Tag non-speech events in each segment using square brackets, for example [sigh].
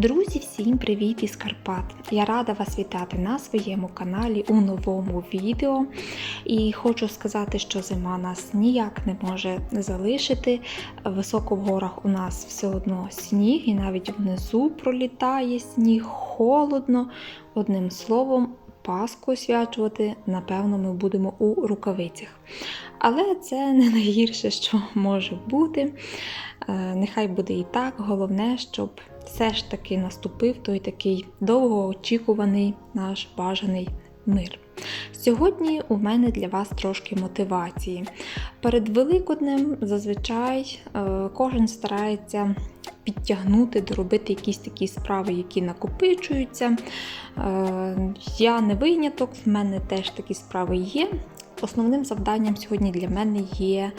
Друзі, всім привіт із Карпат! Я рада вас вітати на своєму каналі у новому відео. І хочу сказати, що зима нас ніяк не може залишити. Високо в горах у нас все одно сніг, і навіть внизу пролітає сніг, холодно. Одним словом, Пасху освячувати, напевно, ми будемо у рукавицях. Але це не найгірше, що може бути. Е, Нехай буде і так. Головне, щоб все ж таки наступив той такий довгоочікуваний наш бажаний мир. Сьогодні у мене для вас трошки мотивації. Перед Великоднем зазвичай е, кожен старається підтягнути, доробити якісь такі справи, які накопичуються. Е, Я не виняток, в мене теж такі справи є. Основним завданням сьогодні для мене є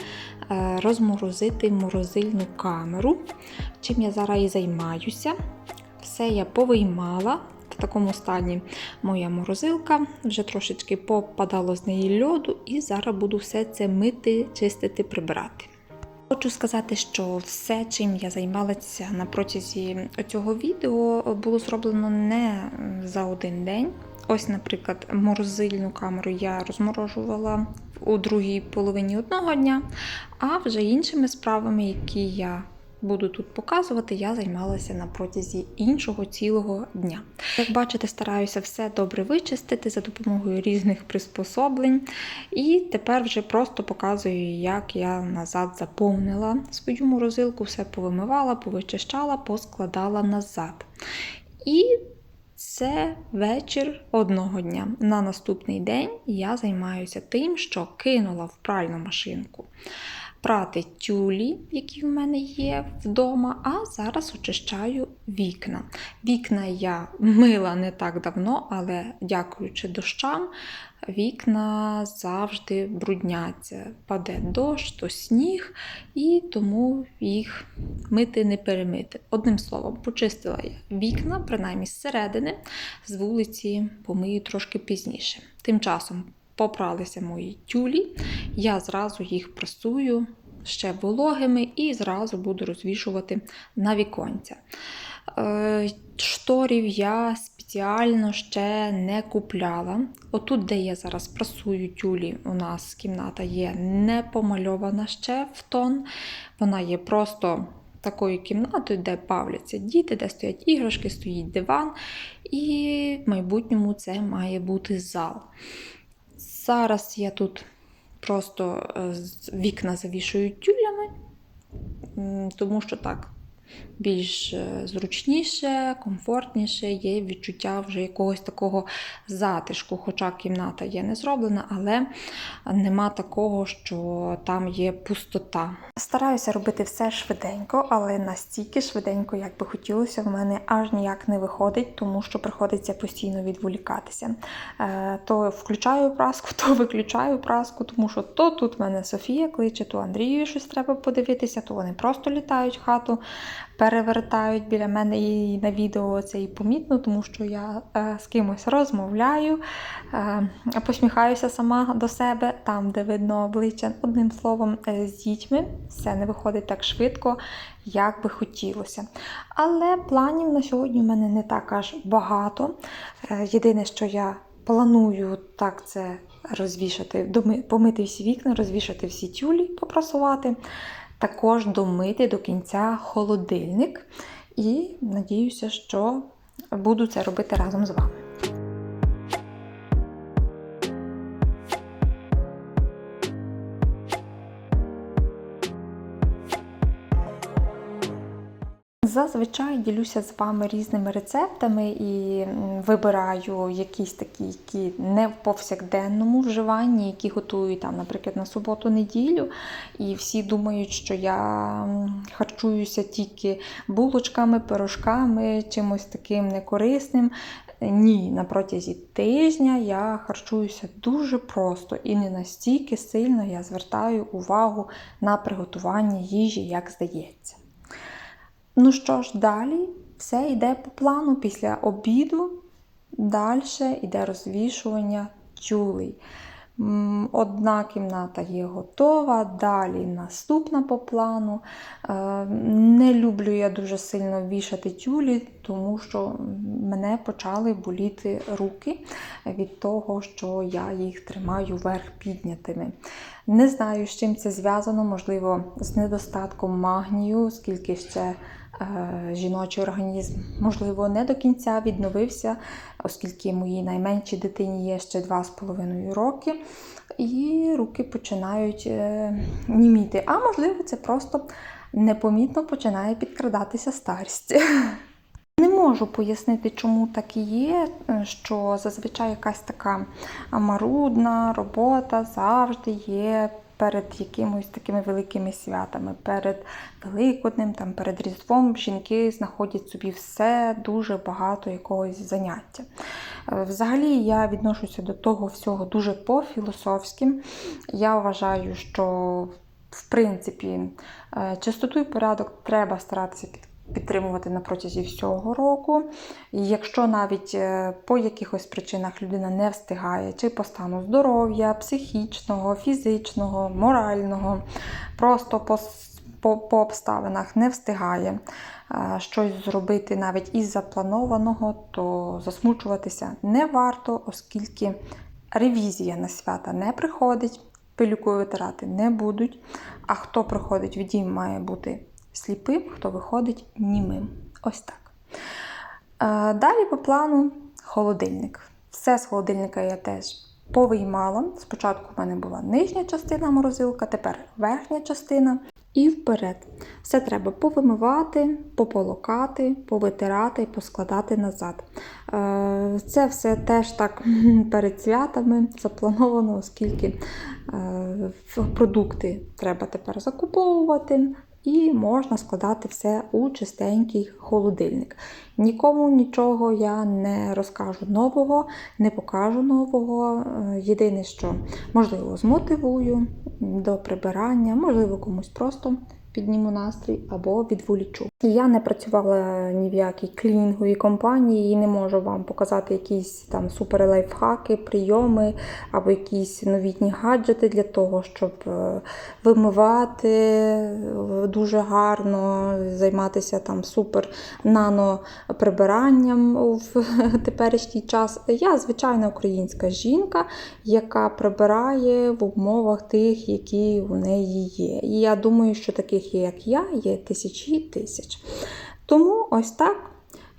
е, розморозити морозильну камеру, чим я зараз і займаюся. Все я повиймала. В такому стані моя морозилка, вже трошечки попадало з неї льоду, і зараз буду все це мити, чистити, прибирати. Хочу сказати, що все, чим я займалася на протязі цього відео, було зроблено не за один день. Ось, наприклад, морозильну камеру я розморожувала у другій половині одного дня, а вже іншими справами, які я буду тут показувати, я займалася на протязі іншого цілого дня. Як бачите, стараюся все добре вичистити за допомогою різних приспособлень. І тепер вже просто показую, як я назад заповнила свою морозилку, все повимивала, повичищала, поскладала назад. І це вечір одного дня. На наступний день я займаюся тим, що кинула в пральну машинку прати тюлі, які в мене є вдома, а зараз очищаю вікна. Вікна я мила не так давно, але дякуючи дощам, вікна завжди брудняться. Паде дощ, то сніг, і тому їх мити не перемити. Одним словом, почистила я вікна, принаймні зсередини, з вулиці помию трошки пізніше. Тим часом попралися мої тюлі, я зразу їх прасую ще вологими і зразу буду розвішувати на віконця. Е, Шторів я спеціально ще не купляла. Отут, де я зараз прасую тюлі, у нас кімната є не помальована ще в тон. Вона є просто такою кімнатою, де бавляться діти, де стоять іграшки, стоїть диван. І в майбутньому це має бути зал. Зараз я тут просто е, вікна завішую тюлями, тому що так більш е, зручніше, комфортніше, є відчуття вже якогось такого затишку. Хоча кімната є не зроблена, але нема такого, що там є пустота. Стараюся робити все швиденько, але настільки швиденько, як би хотілося, в мене аж ніяк не виходить, тому що приходиться постійно відволікатися. Е, то включаю праску, [laughs] то виключаю праску, тому що то тут мене Софія кличе, то Андрію щось треба подивитися, то вони просто літають в хату перевертають біля мене і на відео це і помітно, тому що я е, з кимось розмовляю, е, посміхаюся сама до себе, там, де видно обличчя. Одним словом, е, з дітьми все не виходить так швидко, як би хотілося. Але планів на сьогодні в мене не так аж багато. Єдине, що я планую, так це розвішати, помити всі вікна, розвішати всі тюлі, попрасувати також домити до кінця холодильник. І надіюся, що буду це робити разом з вами. Зазвичай ділюся з вами різними рецептами і вибираю якісь такі, які не в повсякденному вживанні, які готую там, наприклад, на суботу-неділю. І всі думають, що я харчуюся тільки булочками, пирожками, чимось таким некорисним. Ні, на протязі тижня я харчуюся дуже просто і не настільки сильно я звертаю увагу на приготування їжі, як здається. Ну що ж, далі все йде по плану після обіду. Далі йде розвішування тюлей. Одна кімната є готова, далі наступна по плану. Е, Не люблю я дуже сильно вішати тюлі, тому що мене почали боліти руки від того, що я їх тримаю вверх піднятими. Не знаю, з чим це зв'язано, можливо, з недостатком магнію, оскільки ще жіночий організм, можливо, не до кінця відновився, оскільки моїй найменшій дитині є ще 2,5 роки, і руки починають е, німіти. А можливо, це просто непомітно починає підкрадатися старість. Не можу пояснити, чому так і є, е, що зазвичай якась така марудна робота завжди є перед якимось такими великими святами, перед Великоднем, там, перед Різдвом жінки знаходять собі все дуже багато якогось заняття. Е, Взагалі я відношуся до того всього дуже по-філософськи. Я вважаю, що в принципі е, чистоту і порядок треба старатися під підтримувати на протязі всього року. І якщо навіть е, по якихось причинах людина не встигає, чи по стану здоров'я, психічного, фізичного, морального, просто по, по, по обставинах не встигає е, щось зробити навіть із запланованого, то засмучуватися не варто, оскільки ревізія на свята не приходить, пилюкою витирати не будуть. А хто приходить в дім, має бути сліпим, хто виходить німим. Ось так. Е, Далі по плану холодильник. Все з холодильника я теж повиймала. Спочатку в мене була нижня частина морозилка, тепер верхня частина. І вперед. Все треба повимивати, пополокати, повитирати, поскладати назад. Е, Це все теж так [laughs] перед святами заплановано, оскільки е, продукти треба тепер закуповувати. І можна складати все у чистенький холодильник. Нікому нічого я не розкажу нового, не покажу нового. Е, Єдине, що можливо змотивую до прибирання, можливо, комусь просто підніму настрій або відволічу. Я не працювала ні в якій клінінговій компанії і не можу вам показати якісь там супер лайфхаки, прийоми або якісь новітні гаджети для того, щоб е, вимивати е, дуже гарно, займатися там супер нано прибиранням в [laughs] теперішній час. Я звичайна українська жінка, яка прибирає в умовах тих, які у неї є. І я думаю, що таких, як я, є тисячі тисяч. Тому ось так,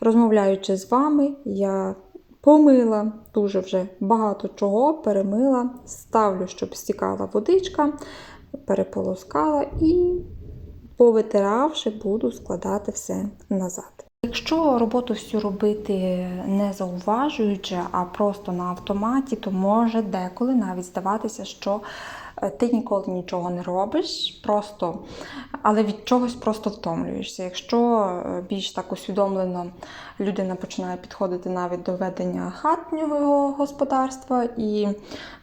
розмовляючи з вами, я помила дуже вже багато чого, перемила, ставлю, щоб стікала водичка, переполоскала і, повитиравши, буду складати все назад. Якщо роботу всю робити не зауважуючи, а просто на автоматі, то може деколи навіть здаватися, що е, ти ніколи нічого не робиш, просто, але від чогось просто втомлюєшся. Якщо е, більш так усвідомлено людина починає підходити навіть до ведення хатнього господарства і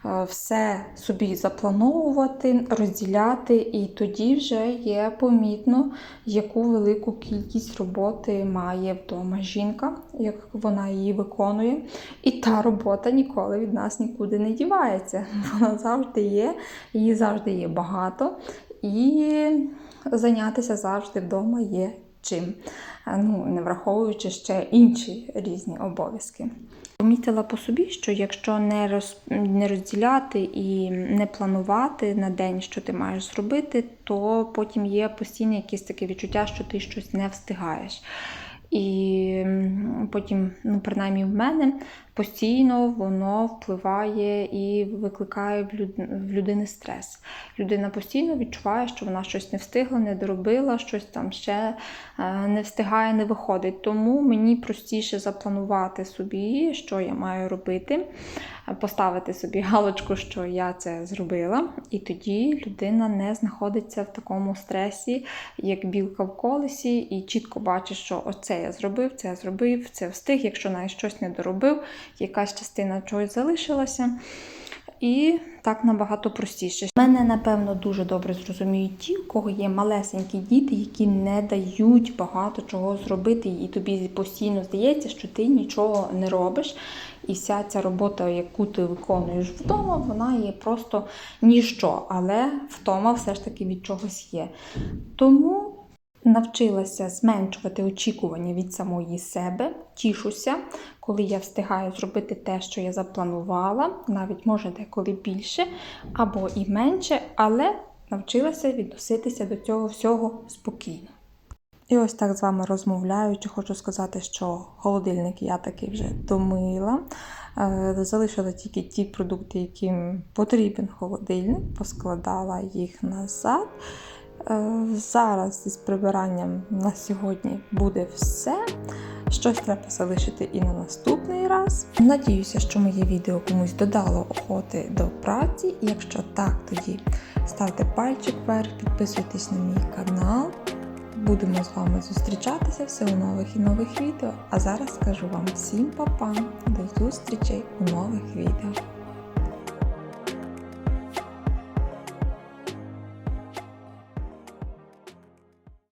е, все собі заплановувати, розділяти, і тоді вже є помітно, яку велику кількість роботи має вдома жінка, як вона її виконує. І та робота ніколи від нас нікуди не дівається. [laughs] Вона завжди є, її завжди є багато, і зайнятися завжди вдома є чим, Е, ну, не враховуючи ще інші різні обов'язки. Помітила по собі, що якщо не, роз, не розділяти і не планувати на день, що ти маєш зробити, то потім є постійне якесь таке відчуття, що ти щось не встигаєш. І потім, ну, принаймні в мене, постійно воно впливає і викликає в, людини стрес. Людина постійно відчуває, що вона щось не встигла, не доробила, щось там ще е, не встигає, не виходить. Тому мені простіше запланувати собі, що я маю робити, е, поставити собі галочку, що я це зробила, і тоді людина не знаходиться в такому стресі, як білка в колесі, і чітко бачить, що оце я зробив, це я зробив, це встиг. Якщо навіть щось не доробив, якась частина чогось залишилася. І так набагато простіше. Мене, напевно, дуже добре зрозуміють ті, у кого є малесенькі діти, які не дають багато чого зробити, і тобі постійно здається, що ти нічого не робиш. І вся ця робота, яку ти виконуєш вдома, вона є просто ніщо, але втома все ж таки від чогось є. Тому навчилася зменшувати очікування від самої себе, тішуся, коли я встигаю зробити те, що я запланувала, навіть може деколи більше або і менше, але навчилася відноситися до цього всього спокійно. І ось так з вами розмовляючи, хочу сказати, що холодильник я таки вже домила. Е, Залишила тільки ті продукти, яким потрібен холодильник, поскладала їх назад. Е, Зараз із прибиранням на сьогодні буде все. Щось треба залишити і на наступний раз. Надіюся, що моє відео комусь додало охоти до праці. Якщо так, тоді ставте пальчик вверх, підписуйтесь на мій канал. Будемо з вами зустрічатися все у нових і нових відео. А зараз скажу вам всім па-па, до зустрічей у нових відео.